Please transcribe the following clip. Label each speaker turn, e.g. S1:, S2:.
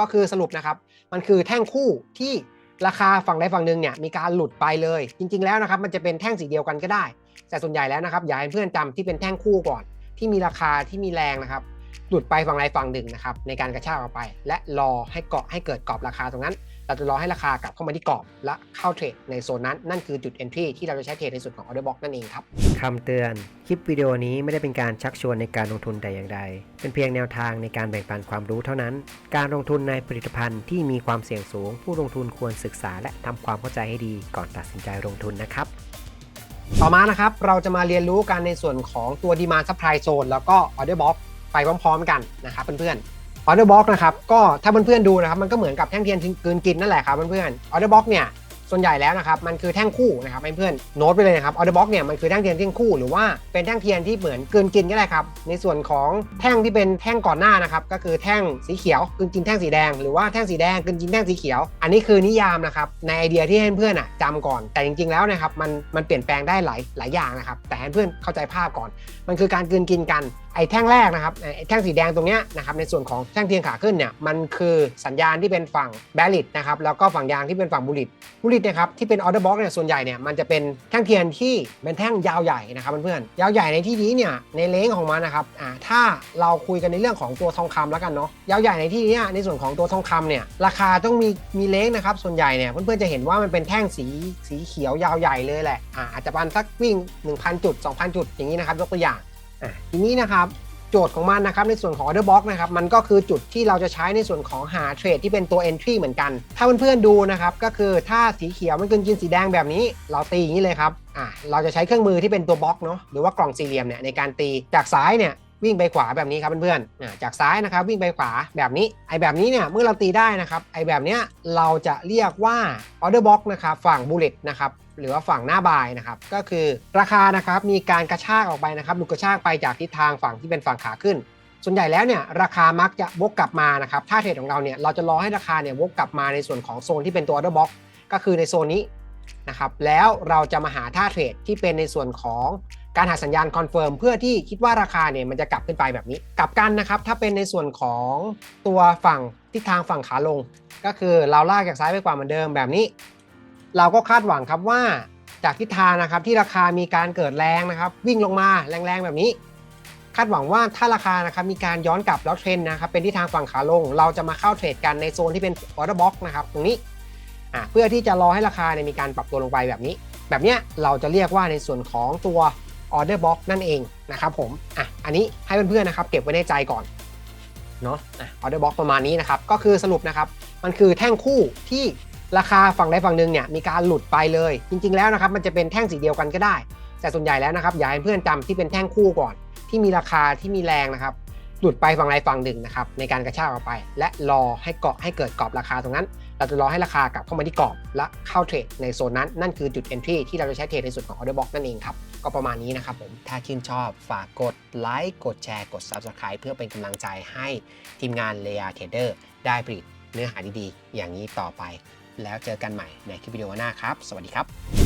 S1: ก็คือสรุปนะครับ มันคือแท่งคู่ที่ราคาฝั่งใดฝั่งหนึ่งเนี่ยมีการหลุดไปเลย จริง ๆแล้วนะครับมันจะเป็นแท่งสีเดียวกันก็ได้ แต่ส่วนใหญ่แล้วนะครับอยากให้เพื่อนจำที่เป็นแท่งคู่ก่อน ที่มีราคาที่มีแรงนะครับ หลุดไปฝั่งใดฝั่งหนึ่งนะครับในการกระชากออกไป และรอให้เกาะให้เกิดกรอบราคาตรงนั้น เราจะรอให้ราคากลับเข้ามาที่กรอบและเข้าเทรดในโซนนั้น นั่นคือจุด entry ที่เราจะใช้เทรดในส่วนของ order box นั่นเองครับ
S2: คำเตือนคลิปวิดีโอนี้ไม่ได้เป็นการชักชวนในการลงทุนแต่อย่างใด เป็นเพียงแนวทางในการแบ่งปันความรู้เท่านั้น การลงทุนในผลิตภัณฑ์ที่มีความเสี่ยงสูง ผู้ลงทุนควรศึกษา และทำความเข้าใจให้ดีก่อนตัดสินใจลงทุนนะครับ
S1: ต่อมานะครับเราจะมาเรียนรู้กันในส่วนของตัว demand supply zone แล้วก็ order box ไปพร้อมๆกันนะครับเพื่อนๆ order box นะครับก็ถ้าเพื่อนๆดูนะครับมันก็เหมือนกับแท่งเทียนกืนกินนั่นแหละครับเพื่อนๆ order box เนี่ยส่วนใหญ่แล้วนะครับมันคือแท่งคู่นะครับเพื่อนโน้ตไปเลยนะครับ order box เนี่ยมันคือแท่งเทียนแท่งคู่หรือว่าเป็นแท่งเทียนที่เหมือนกืนกินก็ได้ครับในส่วนของแท่งที่เป็นแท่งก่อนหน้านะครับก็คือแท่งสีเขียวกืนกินแท่งสีแดง หรือว่าแท่งสีแดงกืนกินแท่งสีเขียว อันนี้คือนิยามนะครับในไอเดียที่ให้เพื่อนๆอะจำก่อน แต่จริง ๆแล้วนะครับมันมันเปลี่ยนแปลงได้หลายหลายอย่างนะครับแต่ให้เพื่อนเข้าใจภาพก่อน มันคือการกืนกินกันไอ้แท่งแรกนะครับไอ้แท่งสีแดงตรงเนี้ยนะครับในส่วนของแท่งเทียนขาขึ้นเนี่ยมันคือสัญญาณที่เป็นฝั่งแบลิตนะครับแล้วก็ฝั่งยางที่เป็นฝั่งบุลิตบุลิตนะครับที่เป็นออเดอร์บ็อกเนี่ยส่วนใหญ่เนี่ยมันจะเป็นแท่งเทียนที่เป็นแท่งยาวใหญ่นะครับเพื่อนๆยาวใหญ่ในที่นี้เนี่ยในเลงของมันนะครับอ่าถ้าเราคุยกันในเรื่องของตัวทองคำแล้วกันเนาะยาวใหญ่ในที่นี้ในส่วนของตัวทองคำเนี่ยราคาต้องมีมีเลงนะครับส่วนใหญ่เนี่ยเพื่อนๆจะเห็นว่ามันเป็นแท่งสีสีเขียวยาวใหญ่เลยแหละอ่าอาจจะประมาณสักวิ่ง 1,000 จุด 2,000 จุดอย่างนี้นะครับยกตัวอย่าง อะทีนี้นะครับโจทย์ของมันนะครับในส่วนของ order box นะครับมันก็คือจุดที่เราจะใช้ในส่วนของหาเทรดที่เป็นตัว entry เหมือนกัน ถ้าเพื่อนๆดูนะครับก็คือถ้าสีเขียวมันกินกินสีแดงแบบนี้ เราตีอย่างนี้เลยครับอะเราจะใช้เครื่องมือที่เป็นตัวบล็อกเนาะหรือว่ากล่องสี่เหลี่ยมเนี่ยในการตีจากซ้ายเนี่ย วิ่งไปขวาแบบนี้ครับเพื่อนๆจากซ้ายนะครับวิ่งไปขวาแบบนี้ ไอ้แบบนี้เนี่ยเมื่อเราตีได้นะครับไอ้แบบเนี้ยเราจะเรียกว่า order box นะครับฝั่ง bullet นะครับหรือว่าฝั่งหน้าบายนะครับก็คือราคานะครับมีการกระชากออกไปนะครับหลุดกระชากไปจากทิศทางฝั่งที่เป็นฝั่งขาขึ้น ส่วนใหญ่แล้วเนี่ยราคามักจะวกกลับมานะครับถ้าเทรดของเราเนี่ยเราจะรอให้ราคาเนี่ยวกกลับมาในส่วนของโซนที่เป็นตัว order box ก็คือในโซนนี้นะครับแล้วเราจะมาหาท่าเทรดที่เป็นในส่วนของ การหาสัญญาณคอนเฟิร์มเพื่อที่คิดว่าราคาเนี่ยมันจะกลับขึ้นไปแบบนี้ กลับกันนะครับ ถ้าเป็นในส่วนของตัวฝั่งทิศทางฝั่งขาลง ก็คือเราลากจากซ้ายไปขวาเหมือนเดิมแบบนี้ เราก็คาดหวังครับว่าจากทิศทางนะครับที่ราคามีการเกิดแรงนะครับ วิ่งลงมาแรงๆแบบนี้ คาดหวังว่าถ้าราคานะครับมีการย้อนกลับแล้วเทรนด์นะครับเป็นที่ทางฝั่งขาลง เราจะมาเข้าเทรดกันในโซนที่เป็น order box นะครับตรงนี้เพื่อที่จะรอให้ราคาเนี่ยมีการปรับตัวลงไปแบบนี้ แบบเนี้ยเราจะเรียกว่าในส่วนของตัว order box นั่นเองนะครับผมอะอันนี้ให้เพื่อนๆนะครับเก็บไว้ในใจก่อนเนาะอะ order box ประมาณนี้นะครับ ก็คือสรุปนะครับ มันคือแท่งคู่ที่ราคาฝั่งใดฝั่งหนึ่งเนี่ยมีการหลุดไปเลย จริง ๆแล้วนะครับมันจะเป็นแท่งสีเดียวกันก็ได้ แต่ส่วนใหญ่แล้วนะครับอยากให้เพื่อนจำที่เป็นแท่งคู่ก่อน ที่มีราคาที่มีแรงนะครับ หลุดไปฝั่งใดฝั่งหนึ่งนะครับในการกระชากออกไป และรอให้เกาะให้เกิดกรอบราคาตรงนั้น เราจะรอให้ราคากลับเข้ามาที่กรอบและเข้าเทรดในโซนนั้น นั่นคือจุด entry ที่เราจะใช้เทรดในส่วนของ order box นั่นเองครับ ก็ประมาณนี้นะครับผม ถ้าชื่นชอบฝากกดไลค์กดแชร์กด subscribe เพื่อเป็นกำลังใจให้ทีมงาน l a y a Trader ได้ผลิตเนื้อหาดีๆ อย่างนี้ต่อไป แล้วเจอกันใหม่ในคลิปวิดีโอหน้าครับ สวัสดีครับ